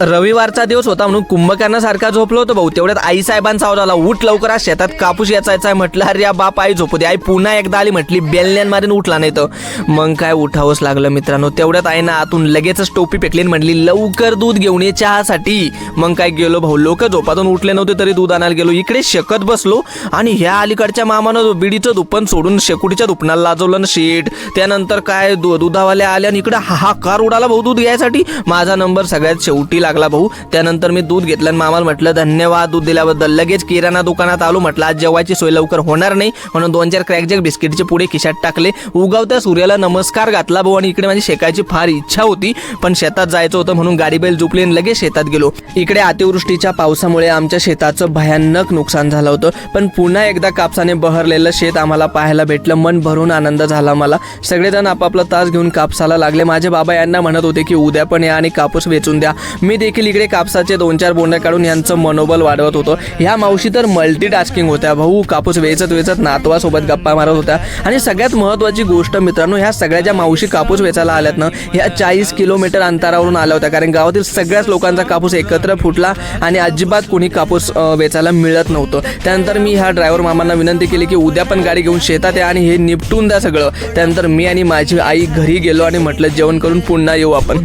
रविवारचा दिवस होता म्हणून कुंभकर्णासारखा झोपलो होतो भाऊ. तेवढ्यात आई साहेबांचा आवाज उठ लवकर आज शेतात कापूस याचायचा आहे म्हटलं अरे या बाप आई झोपू दे. आई पुन्हा एकदा आली. म्हटली बेलण्यान मारून उठला नाही तर मग काय उठावंच लागलं मित्रांनो. तेवढ्यात आईनं आतून लगेचच टोपी फेकली म्हटली लवकर दूध घेऊन ये चहासाठी. मग काय गेलो भाऊ. लोक झोपातून उठले नव्हते तरी दूध आणायला गेलो. इकडे शेकत बसलो आणि ह्या अलीकडच्या मामानं बिडीचं दुप्पण सोडून शेकुटीच्या दुपणाला लाजवलं ना शेट त्यानंतर काय दु दुधावाले आले आणि इकडे हाहाकार उडाला भाऊ दूध घ्यायसाठी. माझा नंबर सगळ्यात शेवटी लागला भाऊ. त्यानंतर मी दूध घेतलं आणि मामाला म्हटलं धन्यवाद दूध दिल्याबद्दल. लगेच किराणा दुकानात आलो म्हटलं आज जेवायची सोय लवकर होणार नाही. म्हणून दोन चार क्रॅकजॅक बिस्किटचे पुढे खिशात टाकले. उगवत्या सूर्याला नमस्कार घातला भाऊ आणि इकडे माझी शेकायची फार इच्छा होती पण शेतात जायचं होतं म्हणून गाडी बैल झुपली आणि लगेच शेतात गेलो. इकडे अतिवृष्टीच्या पावसामुळे आमच्या शेताचं भयानक नुकसान झालं होतं पण पुन्हा एकदा कापसाने बहरलेलं शेत आम्हाला पाहायला भेटलं. मन भरून आनंद झाला मला. सगळेजण आपापला तास घेऊन कापसाला लागले. माझे बाबा यांना म्हणत होते की उद्या पण या आणि कापूस वेचून द्या. मी देखील इकडे कापसाचे दोन चार बोंड्या काढून यांचं मनोबल वाढवत होतो. ह्या मावशी तर मल्टी टास्किंग होत्या. भाऊ कापूस वेचत वेचत नातवासोबत गप्पा मारत होत्या. आणि सगळ्यात महत्त्वाची गोष्ट मित्रांनो ह्या सगळ्या ज्या मावशी कापूस वेचायला आल्यात ना ह्या चाळीस किलोमीटर अंतरावरून आल्या होत्या. कारण गावातील सगळ्याच लोकांचा कापूस एकत्र फुटला आणि अजिबात कोणी कापूस वेचायला मिळत नव्हतं. त्यानंतर मी ह्या ड्रायव्हर मामांना विनंती केली की उद्या पण गाडी घेऊन शेतात या आणि हे निपटून द्या सगळं. त्यानंतर मी आणि माझी आई घरी गेलो आणि म्हटलं जेवण करून पुन्हा येऊ आपण.